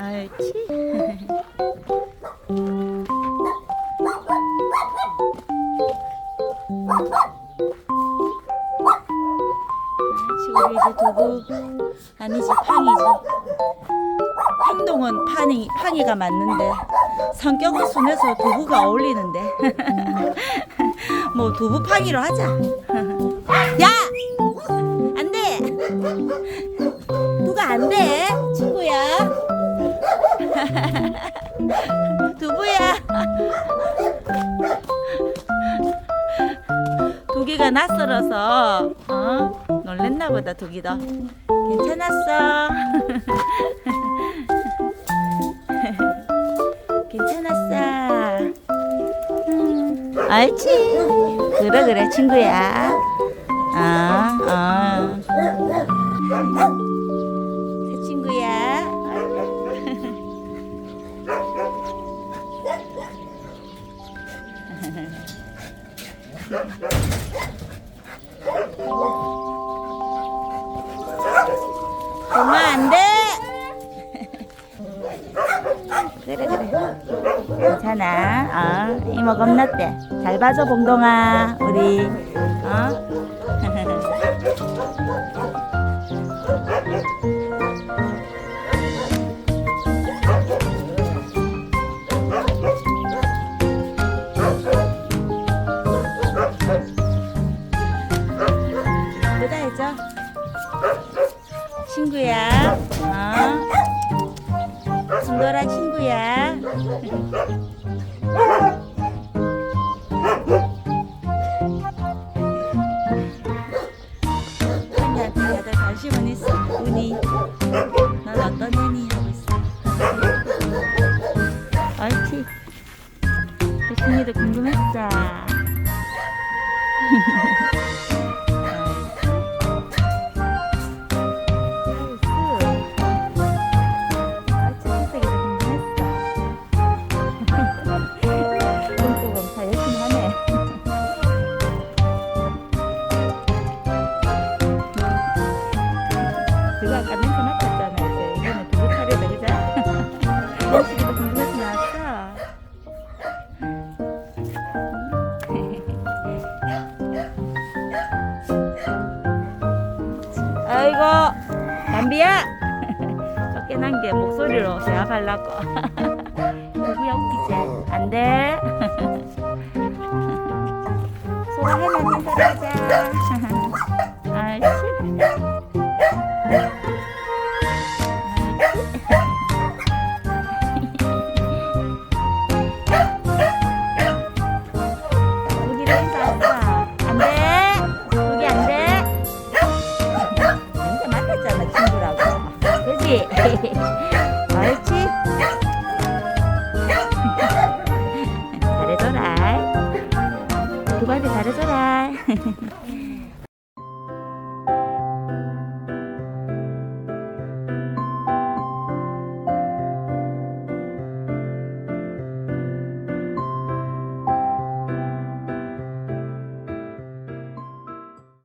알지? 이제 두부. 아니지 팡이지. 행동은 팡이, 팡이가 맞는데 성격은 순해서 두부가 어울리는데. 뭐 두부 팡이로 하자. 야! 안돼! 누가 안돼? 친구야 두부야. 도기가 낯설어서 어? 놀랬나 보다 도기도 괜찮았어. 괜찮았어. 음, 알지? 그래 그래 친구야. 아, 아. 엄마 안 돼. 그래 그래. 괜찮아. 어, 이모 겁났대. 잘 봐줘 봉동아 우리. 어? 해줘 친구야. 어? 순돌아 친구야. 한이한테 다들 관심은 있어. 운이. 넌 어떤 애니 하고 있어? 옳지 혜승이도 궁금했어 그거 아까 냄새 맡았잖아 이제 이거는 두부 차례다 그자? 음식이도 궁금해서 나왔어 아이고 담비야! 쫓겨난 게 목소리로 대화하려고. 누구야 웃기지? 안돼. 소라 해나 인사하자 옳지? 옳지 잘해줘라. 두발도 잘해줘라.